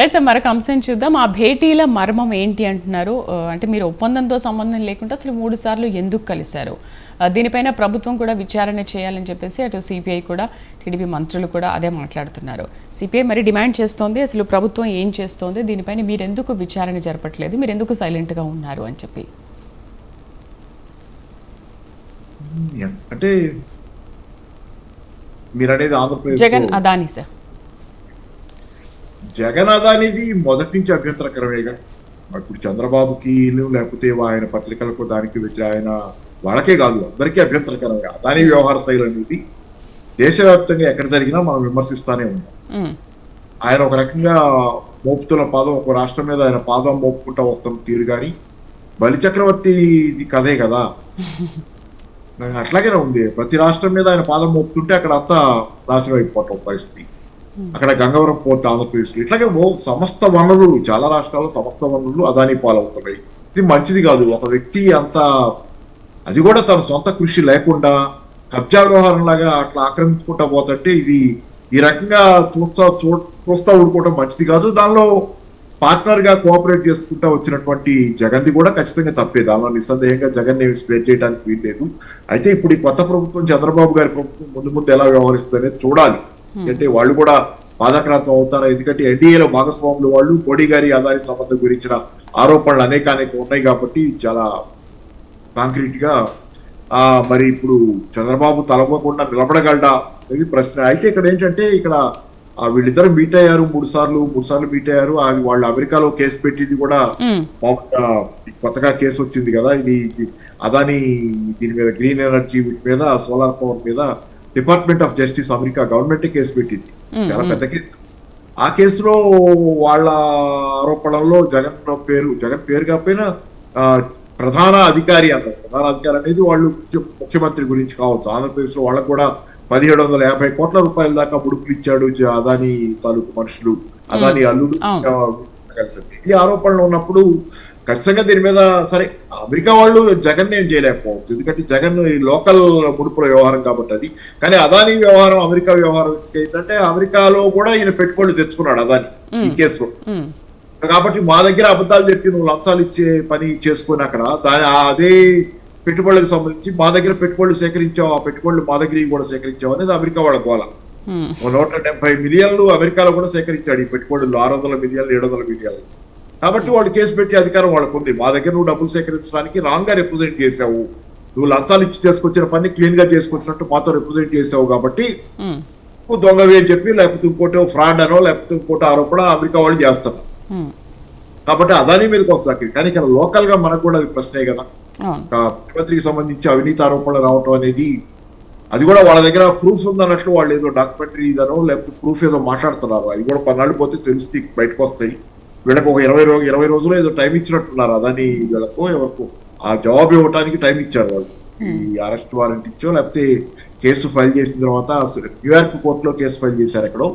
Right sir మరొక అంశం చూద్దాం. ఆ భేటీల మర్మం ఏంటి అంటున్నారు? అంటే మీరు ఒప్పందంతో సంబంధం లేకుండా అసలు మూడు సార్లు ఎందుకు కలిశారు? దీనిపైన ప్రభుత్వం కూడా విచారణ చేయాలని చెప్పేసి అటు సిపిఐ కూడా టీడీపీ మంత్రులు కూడా అదే మాట్లాడుతున్నారు. సిపిఐ మరి డిమాండ్ చేస్తోంది అసలు ప్రభుత్వం ఏం చేస్తోంది? దీనిపైన మీరు ఎందుకు విచారణ జరపట్లేదు? మీరు ఎందుకు సైలెంట్గా ఉన్నారు అని చెప్పి. అంటే మీరు అనేది ఆంధ్రప్రదేశ్ జగన్ అదానీ సార్. జగన్ అదానిది మొదటి నుంచి అభ్యంతరకరమేగా. ఇప్పుడు చంద్రబాబుకి లేకపోతే ఆయన పత్రికలకు దానికి వచ్చి ఆయన వాళ్ళకే కాదు అందరికీ అభ్యంతరకరమే. అదాని వ్యవహార శైలి అనేది దేశవ్యాప్తంగా ఎక్కడ జరిగినా మనం విమర్శిస్తానే ఉన్నాం. ఆయన ఒక రకంగా మోపుతున్న పాదం ఒక రాష్ట్రం మీద ఆయన పాదం మోపుకుంటా వస్తున్న తీరు కానీ బలిచక్రవర్తి ఇది కథే కదా. అట్లాగే ఉంది. ప్రతి రాష్ట్రం మీద ఆయన పాదం మోపుతుంటే అక్కడ అంతా నాశనం అయిపోవటం పరిస్థితి. అక్కడ గంగవరం పోర్ట్ ఆంధ్రప్రదేశ్ ఇట్లాగే సమస్త వనరులు చాలా రాష్ట్రాల్లో సమస్త వనరులు అదాని పాలవుతున్నాయి. ఇది మంచిది కాదు. ఒక వ్యక్తి అంత అది కూడా తన సొంత కృషి లేకుండా కబ్జా వ్యవహారం లాగా అట్లా ఆక్రమించుకుంటా పోతుంటే ఇది ఈ రకంగా చూస్తా చూ- చూస్తా ఊడుకోవడం మంచిది కాదు. దానిలో పార్ట్నర్గా కోఆపరేట్ చేసుకుంటా వచ్చినటువంటి జగన్ది కూడా ఖచ్చితంగా తప్పే. దానిలో నిస్సందేహంగా జగన్ ఏమి స్ప్రెడ్ చేయడానికి వీల్లేదు. అయితే ఇప్పుడు ఈ కొత్త ప్రభుత్వం చంద్రబాబు గారి ప్రభుత్వం ముందు ముందు ఎలా వ్యవహరిస్తుంది అనేది చూడాలి. అంటే వాళ్ళు కూడా బాధాక్రాంతం అవుతారా? ఎందుకంటే ఎన్డీఏలో భాగస్వాములు వాళ్ళు మోడీ గారి ఆదాయ సంబంధం గురించిన ఆరోపణలు అనేక అనేక ఉన్నాయి కాబట్టి చాలా కాంక్రీట్గా ఆ మరి ఇప్పుడు చంద్రబాబు తలపోకుండా నిలబడగలడా అనేది ప్రశ్న. అయితే ఇక్కడ ఏంటంటే ఇక్కడ వీళ్ళిద్దరు మీట్ అయ్యారు మూడు సార్లు మూడు సార్లు మీట్ అయ్యారు. అది వాళ్ళు అమెరికాలో కేసు పెట్టింది కూడా కొత్తగా కేసు వచ్చింది కదా. ఇది ఇది అదాని దీని మీద గ్రీన్ ఎనర్జీ వీటి మీద సోలార్ పవర్ మీద department of justice America government case పెట్టింది. చాలా పెద్ద కేసు. ఆ కేసులో వాళ్ళ ఆరోపణల్లో జగన్ పేరు జగన్ పేరు కాకపోయినా ప్రధాన అధికారి అన్నారు. ప్రధాన అధికారి అనేది వాళ్ళు ముఖ్య- ముఖ్యమంత్రి గురించి కావచ్చు. ఆంధ్రప్రదేశ్లో వాళ్ళకు కూడా పదిహేడు వందల యాభై కోట్ల రూపాయల దాకా ముడుపులు ఇచ్చాడు అదాని తాలూకు మనుషులు. అదాని అల్లుడు కలిసింది. ఈ ఆరోపణలు ఉన్నప్పుడు ఖచ్చితంగా దీని మీద సరే అమెరికా వాళ్ళు జగన్ ఏం చేయలేకపోవచ్చు. ఎందుకంటే జగన్ ఈ లోకల్ ముడుపుల వ్యవహారం కాబట్టి అది. కానీ అదాని వ్యవహారం అమెరికా వ్యవహారం ఏంటంటే అమెరికాలో కూడా ఈయన పెట్టుబడులు తెచ్చుకున్నాడు అదాని ఈ కేసులో. కాబట్టి మా దగ్గర అబద్ధాలు చెప్పి నువ్వు లంచాలు ఇచ్చే పని చేసుకుని అక్కడ దాని అదే పెట్టుబడులకు సంబంధించి మా దగ్గర పెట్టుబడులు సేకరించావు ఆ పెట్టుబడులు మా దగ్గర కూడా సేకరించావు అనేది అమెరికా వాళ్ళ గోల. నూట డెబ్బై మిలియన్లు అమెరికాలో కూడా సేకరించాడు ఈ పెట్టుబడులు ఆరు వందల మిలియన్లు ఏడు వందల మిలియన్లు. కాబట్టి వాళ్ళు కేసు పెట్టే అధికారం వాళ్ళకు ఉంది మా దగ్గర నువ్వు డబ్బులు సేకరించడానికి రాంగ్గా రిప్రజెంట్ చేసావు నువ్వు లంచాలు ఇచ్చి చేసుకొచ్చిన పని క్లీన్గా చేసుకొచ్చినట్టు మాతో రిప్రజెంట్ చేసావు కాబట్టి నువ్వు దొంగవి అని చెప్పి లేకపోతే ఇంకోటి ఫ్రాడ్ అనో లేకపోతే ఇంకోటి ఆరోపణ అమెరికా వాళ్ళు చేస్తున్నారు ఉమ్, కాబట్టి అదాని మీదకి వస్తుంది కానీ ఇక్కడ లోకల్గా మనకు కూడా అది ప్రశ్నే కదా. ముఖ్యమంత్రికి సంబంధించి అవినీతి ఆరోపణలు రావటం అనేది అది కూడా వాళ్ళ దగ్గర ప్రూఫ్ ఉందన్నట్లు వాళ్ళు ఏదో డాక్యుమెంటరీ ఇదనో లేకపోతే ప్రూఫ్ ఏదో మాట్లాడుతున్నారు. అవి కూడా పన్నాళ్ళు పోతే తెలుస్తే బయటకు వస్తాయి. వీళ్ళకి ఒక ఇరవై రోజు ఇరవై రోజులు ఏదో టైం ఇచ్చినట్టున్నారు. అదని వీళ్ళకు ఎవరికి ఆ జవాబు ఇవ్వడానికి టైం ఇచ్చారు వాళ్ళు. ఈ అరెస్ట్ వారెంట్ ఇచ్చో లేకపోతే కేసు ఫైల్ చేసిన తర్వాత న్యూయార్క్ కోర్టులో కేసు ఫైల్ చేశారు ఎక్కడో.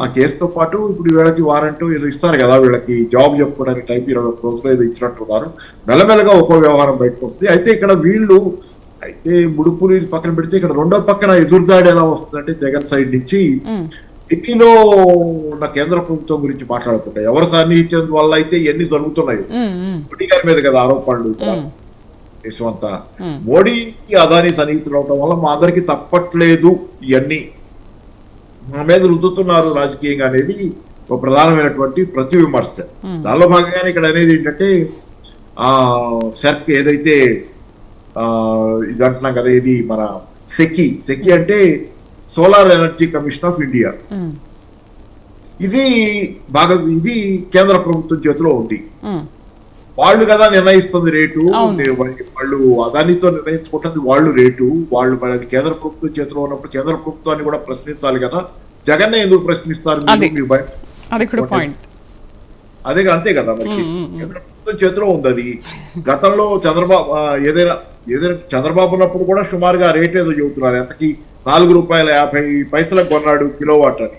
ఆ కేసుతో పాటు ఇప్పుడు వీళ్ళకి వారెంట్ ఏదో ఇస్తారు కదా వీళ్ళకి జాబ్ చెప్పుకోవడానికి టైం ఇరవై ఒక్క రోజులు ఏదో ఇచ్చినట్టున్నారు. మెల్లమెల్లగా ఒక్కో వ్యవహారం బయటకు వస్తుంది. అయితే ఇక్కడ వీళ్ళు అయితే ముడుపులు ఇది పక్కన పెడితే ఇక్కడ రెండో పక్కన ఎదురుదాడి ఎలా వస్తుందంటే జగన్ సైడ్ నుంచి ఉమ్, ఢిల్లీలో ఉన్న కేంద్ర ప్రభుత్వం గురించి మాట్లాడుకుంటాయి ఎవరు సాన్నిహిత్యం వల్ల అయితే ఇవన్నీ జరుగుతున్నాయి? మోడీ గారి మీద కదా ఆరోపణలు Hmm. మోడీకి అదాని సన్నిహితులు అవడం వల్ల మా అందరికి తప్పట్లేదు ఇవన్నీ. మా మీద రుద్దుతున్నారు రాజకీయంగా అనేది ఒక ప్రధానమైనటువంటి ప్రతి విమర్శ. దానిలో భాగంగానే ఇక్కడ అనేది ఏంటంటే ఆ సెర్క్ ఏదైతే ఆ ఇది అంటున్నాం కదా ఇది మన సెకి సెకి అంటే solar energy commission of India. ఇది బాగా ఇది కేంద్ర ప్రభుత్వం చేతిలో ఉంది. వాళ్ళు కదా నిర్ణయిస్తుంది రేటు. వాళ్ళ- అదానితో నిర్ణయించుకుంటుంది వాళ్ళు రేటు. వాళ్ళు మరి అది కేంద్ర ప్రభుత్వం చేతిలో ఉన్నప్పుడు కేంద్ర ప్రభుత్వాన్ని కూడా ప్రశ్నించాలి కదా. జగన్ ఎందుకు ప్రశ్నిస్తారు? అది. అంతే కదా మరి. కేంద్ర ప్రభుత్వం చేతిలో ఉంది అది. గతంలో చంద్రబాబు ఏదైనా ఏదైనా చంద్రబాబు ఉన్నప్పుడు కూడా సుమారుగా రేట్ ఏదో చెబుతున్నారు. ఎంతకి నాలుగు రూపాయల యాభై పైసలకు కొన్నాడు కిలో వాట్ అని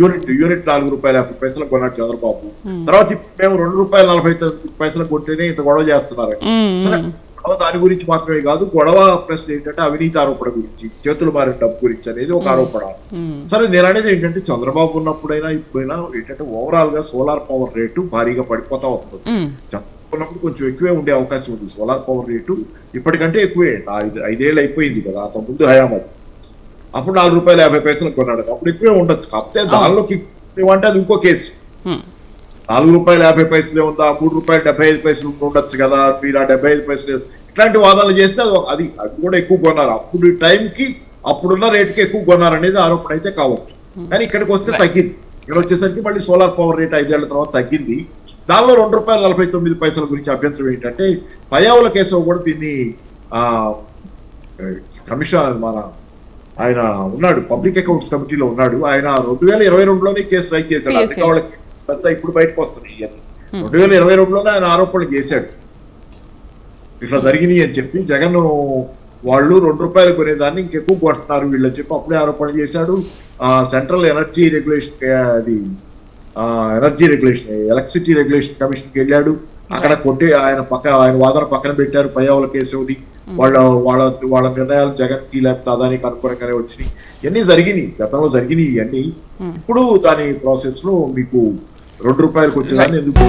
యూనిట్ యూనిట్ నాలుగు రూపాయల యాభై పైసలకు కొన్నాడు చంద్రబాబు. తర్వాత ఇప్పుడు మేము రెండు రూపాయల నలభై పైసలకు కొంటేనే ఇంత గొడవ చేస్తున్నారు. గొడవ దాని గురించి మాత్రమే కాదు గొడవ ప్రశ్న ఏంటంటే అవినీతి ఆరోపణ గురించి చేతులు మారిన డబ్బు గురించి అనేది ఒక ఆరోపణ. సరే నేను అనేది ఏంటంటే చంద్రబాబు ఉన్నప్పుడైనా ఇప్పుడైనా ఏంటంటే ఓవరాల్గా సోలార్ పవర్ రేటు భారీగా పడిపోతా వస్తుంది. ఉన్నప్పుడు కొంచెం ఎక్కువే ఉండే అవకాశం ఉంది సోలార్ పవర్ రేటు ఇప్పటికంటే ఎక్కువే. ఐదేళ్ళు అయిపోయింది కదా అంత ముందు హయాం అప్పుడు నాలుగు రూపాయల యాభై పైసలు కొన్నాడు. అప్పుడు ఎక్కువే ఉండొచ్చు. కాకపోతే దానిలోకి ఏమంటే అది ఇంకో కేసు. నాలుగు రూపాయల యాభై పైసలే ఉందా? మూడు రూపాయల డెబ్బై ఐదు పైసలు ఉండొచ్చు కదా? మీరు ఆ డెబ్బై ఐదు పైసలు ఇట్లాంటి వాదనలు చేస్తే అది అది అది కూడా ఎక్కువ కొన్నారు. అప్పుడు టైంకి అప్పుడున్న రేటుకి ఎక్కువ కొన్నారు అనేది ఆరోపణ అయితే కావచ్చు. కానీ ఇక్కడికి వస్తే తగ్గింది. ఇక్కడ వచ్చేసరికి మళ్ళీ సోలార్ పవర్ రేట్ ఐదేళ్ళ తర్వాత తగ్గింది. దానిలో రెండు రూపాయల నలభై తొమ్మిది పైసల గురించి అభ్యంతరం ఏంటంటే పయ్యావుల కేశవ్ కూడా దీన్ని ఆ కమిషన్ మన ఆయన ఉన్నాడు పబ్లిక్ అకౌంట్స్ కమిటీలో ఉన్నాడు. ఆయన రెండు వేల ఇరవై రెండులోనే కేసు రైట్ చేశాడు. అందుకే వాళ్ళకి అంతా ఇప్పుడు బయటకు వస్తున్నాయి రెండు వేల ఇరవై రెండులోనే ఆయన ఆరోపణలు చేశాడు. ఇట్లా జరిగినాయి అని చెప్పి జగన్ వాళ్ళు రెండు రూపాయలు కొనేదాన్ని ఇంకెక్కువ కొంటున్నారు వీళ్ళు అని చెప్పి అప్పుడే ఆరోపణ చేశాడు. ఆ సెంట్రల్ ఎనర్జీ రెగ్యులేషన్ అది ఎనర్జీ రెగ్యులేషన్ ఎలక్ట్రిసిటీ రెగ్యులేషన్ కమిషన్కి వెళ్ళాడు. అక్కడ కొట్టి ఆయన పక్క ఆయన వాదన పక్కన పెట్టారు. పయ్యావుల కేశవుది వాళ్ళ వాళ్ళ వాళ్ళ నిర్ణయాలు జగన్కి లేకపోతే అదానికి అనుకూలంగానే వచ్చినాయి. ఇవన్నీ జరిగినాయి. గతంలో జరిగినాయి ఇవన్నీ. ఇప్పుడు దాని ప్రాసెస్లో మీకు రెండు రూపాయలకు వచ్చేదాన్ని ఎందుకు